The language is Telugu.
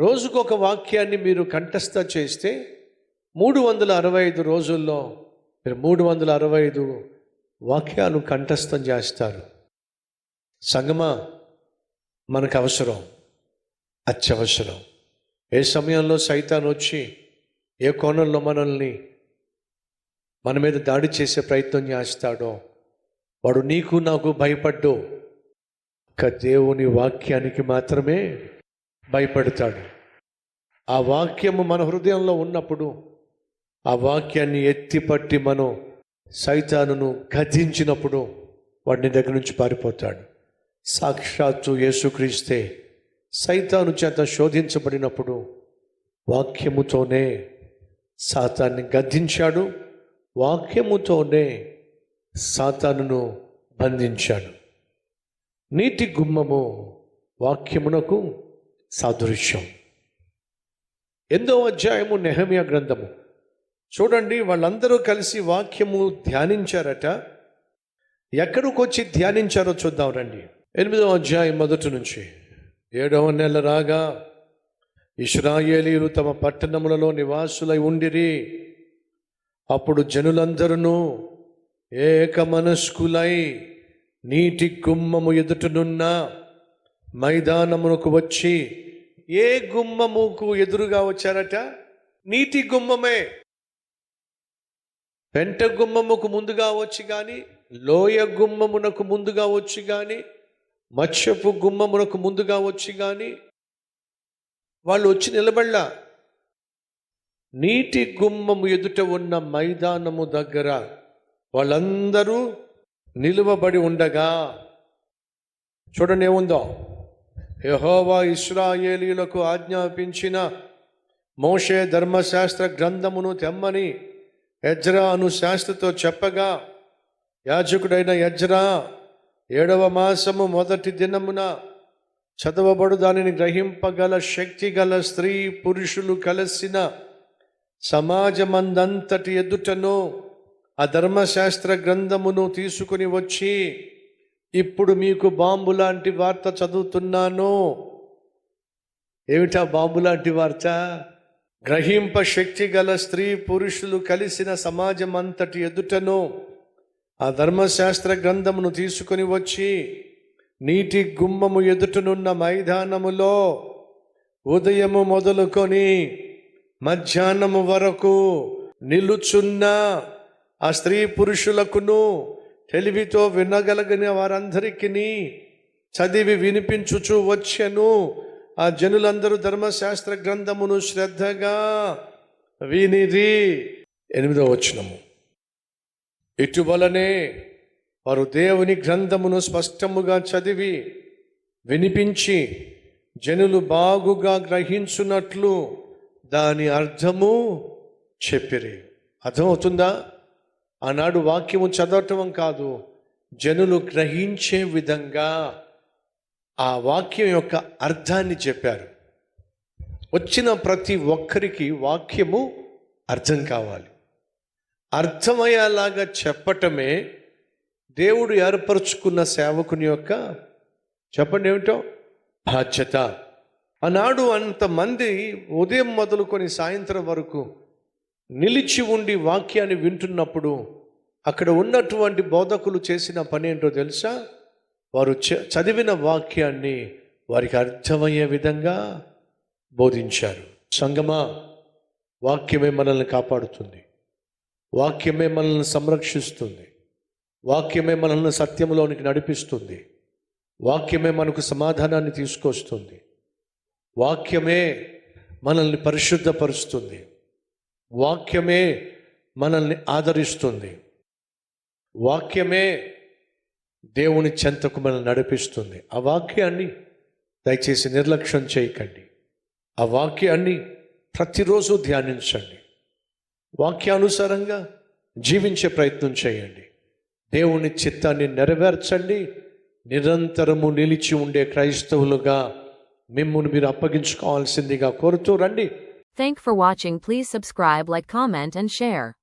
రోజుకొక వాక్యాన్ని మీరు కంఠస్థ చేస్తే మూడు వందల అరవై ఐదు రోజుల్లో మీరు మూడు వందల అరవై ఐదు వాక్యాలు కంఠస్థం చేస్తారు. సంగమా మనకు అవసరం అత్యవసరం. ఏ సమయంలో సైతాన్ వచ్చి ఏ కోణంలో మనల్ని మన మీద దాడి చేసే ప్రయత్నం చేస్తాడో వాడు నీకు నాకు భయపడ్డు. ఒక దేవుని వాక్యానికి మాత్రమే భయపడతాడు. ఆ వాక్యము మన హృదయంలో ఉన్నప్పుడు ఆ వాక్యాన్ని ఎత్తిపట్టి మనం సైతానును గదించినప్పుడు వాడిని దగ్గర నుంచి పారిపోతాడు. సాక్షాత్తు యేసుక్రీస్తే సైతాను చేత శోధించబడినప్పుడు వాక్యముతోనే సాతాన్ని గద్దించాడు వాక్యముతోనే సాతానును బంధించాడు. నీటి గుమ్మము వాక్యమునకు సాదృశ్యం. ఎందో అధ్యాయము నెహమియా గ్రంథము. చూడండి వాళ్ళందరూ కలిసి వాక్యము ధ్యానించారట. ఎక్కడికి వచ్చి ధ్యానించారో చూద్దాం రండి. ఎనిమిదవ అధ్యాయం మొదటి నుంచి. ఏడవ నెల రాగా ఇస్రాయేలీలు తమ పట్టణములలో నివాసులై ఉండిరి. అప్పుడు జనులందరూ ఏక మనస్కులై నీటి కుమ్మము ఎదుటనున్న మైదానమునకు వచ్చి ఏ గుమ్మముకు ఎదురుగా వచ్చారట? నీటి గుమ్మమే. పెంట గుమ్మముకు ముందుగా వచ్చి కానీ లోయ గుమ్మమునకు ముందుగా వచ్చి కానీ మత్స్యపు గుమ్మమునకు ముందుగా వచ్చి కానీ వాళ్ళు వచ్చి నిలబడలా. నీటి గుమ్మము ఎదుట ఉన్న మైదానము దగ్గర వాళ్ళందరూ నిలువబడి ఉండగా చూడండి ఏముందో. యహోవా ఇస్రాయేలీలకు ఆజ్ఞాపించిన మోషే ధర్మశాస్త్ర గ్రంథమును తెమ్మని యజ్రా అను శాస్త్రతో చెప్పగా యాజకుడైన యజ్రా ఏడవ మాసము మొదటి దినమున చదవబడు దానిని గ్రహింపగల శక్తి గల స్త్రీ పురుషులు కలిసిన సమాజమందంతటి ఎదుటను ఆ ధర్మశాస్త్ర గ్రంథమును తీసుకుని వచ్చి ఇప్పుడు మీకు బాంబు లాంటి వార్త చదువుతున్నాను. ఏమిటా బాంబు లాంటి వార్త? గ్రహింప శక్తి గల స్త్రీ పురుషులు కలిసిన సమాజం అంతటి ఎదుటను ఆ ధర్మశాస్త్ర గ్రంథమును తీసుకుని వచ్చి నీటి గుమ్మము ఎదుటనున్న మైదానములో ఉదయము మొదలుకొని మధ్యాహ్నము వరకు నిలుచున్న ఆ స్త్రీ పురుషులకును తెలివితో వినగలిగిన వారందరికీ చదివి వినిపించుచు వచ్చెను. ఆ జనులందరూ ధర్మశాస్త్ర గ్రంథమును శ్రద్ధగా వినిది ఎనిమిదో వచనము. ఇటువలనే వారు దేవుని గ్రంథమును స్పష్టముగా చదివి వినిపించి జనులు బాగుగా గ్రహించున్నట్లు దాని అర్థము చెప్పిరి. అర్థమవుతుందా? ఆనాడు వాక్యము చదవటం కాదు జనులు గ్రహించే విధంగా ఆ వాక్యం యొక్క అర్థాన్ని చెప్పారు. వచ్చిన ప్రతి ఒక్కరికి వాక్యము అర్థం కావాలి. అర్థమయ్యేలాగా చెప్పటమే దేవుడు ఏర్పరచుకున్న సేవకుని యొక్క చెప్పండి ఏమిటో? బాధ్యత. ఆనాడు అంతమంది ఉదయం మొదలుకొని సాయంత్రం వరకు నిలిచి ఉండి వాక్యాన్ని వింటున్నప్పుడు అక్కడ ఉన్నటువంటి బోధకులు చేసిన పని ఏంటో తెలుసా? వారు చ- చదివిన వాక్యాన్ని వారికి అర్థమయ్యే విధంగా బోధించారు. సంగమా వాక్యమే మనల్ని కాపాడుతుంది. వాక్యమే మనల్ని సంరక్షిస్తుంది. వాక్యమే మనల్ని సత్యంలోనికి నడిపిస్తుంది. వాక్యమే మనకు సమాధానాన్ని తీసుకొస్తుంది. వాక్యమే మనల్ని పరిశుద్ధపరుస్తుంది. వాక్యమే మనల్ని ఆదరిస్తుంది. వాక్యమే దేవుని చెంతకు మనల్ని నడిపిస్తుంది. ఆ వాక్యాన్ని దయచేసి నిర్లక్ష్యం చేయకండి. ఆ వాక్యాన్ని ప్రతిరోజు ధ్యానించండి. వాక్యానుసారంగా జీవించే ప్రయత్నం చేయండి. దేవుని చిత్తాన్ని నెరవేర్చండి. నిరంతరము నిలిచి ఉండే క్రైస్తవులుగా మిమ్మల్ని మీరు అప్పగించుకోవాల్సిందిగా కోరుతూ రండి. Thank for watching please subscribe like comment and share.